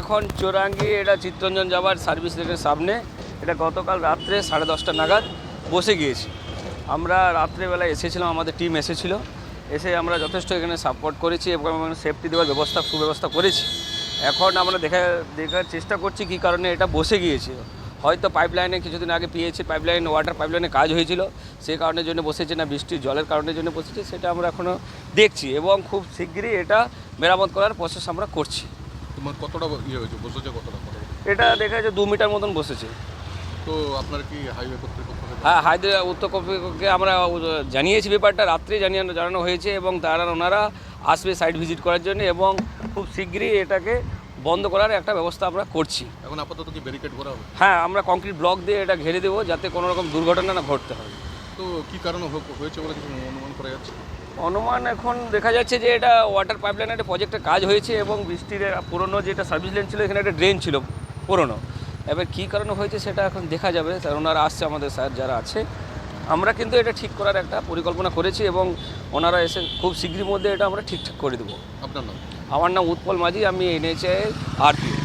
এখন চোরাঙ্গি, এটা চিত্তরঞ্জন যাওয়ার সার্ভিস রেটের সামনে। এটা গতকাল রাত্রে সাড়ে দশটা নাগাদ বসে গিয়েছি। আমরা রাত্রেবেলায় এসেছিলাম, আমাদের টিম এসেছিল। এসে আমরা যথেষ্ট এখানে সাপোর্ট করেছি এবং সেফটি দেওয়ার ব্যবস্থা সুব্যবস্থা করেছি। এখন আমরা দেখা দেখার চেষ্টা করছি কী কারণে এটা বসে গিয়েছিল। হয়তো পাইপলাইনে কিছুদিন আগে পিএইচি পাইপলাইন ওয়াটার পাইপলাইনে কাজ হয়েছিল সেই কারণের জন্য বসেছে না বৃষ্টির জলের কারণের জন্য বসেছে সেটা আমরা এখনও দেখছি এবং খুব শীঘ্রই এটা মেরামত করার প্রসেস আমরা করছি। তোমার কতটা ইয়ে হয়েছে? বসেছে কতটা? কতটা? এটা দেখা যাচ্ছে দু মিটার মতন বসেছে। তো আপনার কি হাইওয়ে কর্তৃপক্ষ হ্যাঁ হায়দ্রা উত্তর কর্তৃপক্ষকে আমরা জানিয়েছি ব্যাপারটা। রাত্রে জানিয়ে জানানো হয়েছে এবং তারা ওনারা আসবে সাইট ভিজিট করার জন্য এবং খুব শীঘ্রই এটাকে বন্ধ করার একটা ব্যবস্থা আমরা করছি। এখন আপাতত কি ব্যারিকেড করা হবে? হ্যাঁ আমরা কংক্রিট ব্লক দিয়ে এটা ঘিরে দেবো যাতে কোনো রকম দুর্ঘটনা না ঘটতে হয়। তো কি কারণে হয়েছে বলে কিছু অনুমান করা যাচ্ছে? অনুমান এখন দেখা যাচ্ছে যে এটা ওয়াটার পাইপলাইনের একটা প্রজেক্টের কাজ হয়েছে এবং বৃষ্টির পুরনো যেটা সার্ভিস লেন ছিল এখানে একটা ড্রেন ছিল পুরনো। এবার কী কারণে হয়েছে সেটা এখন দেখা যাবে স্যার ওনারা আসছে আমাদের স্যার যারা আছে। আমরা কিন্তু এটা ঠিক করার একটা পরিকল্পনা করেছি এবং ওনারা এসে খুব শীঘ্রই মধ্যে এটা আমরা ঠিকঠাক করে দেবো। আপনার নাম? আমার নাম উৎপল মাঝি আমি এনএচএ আরপিও।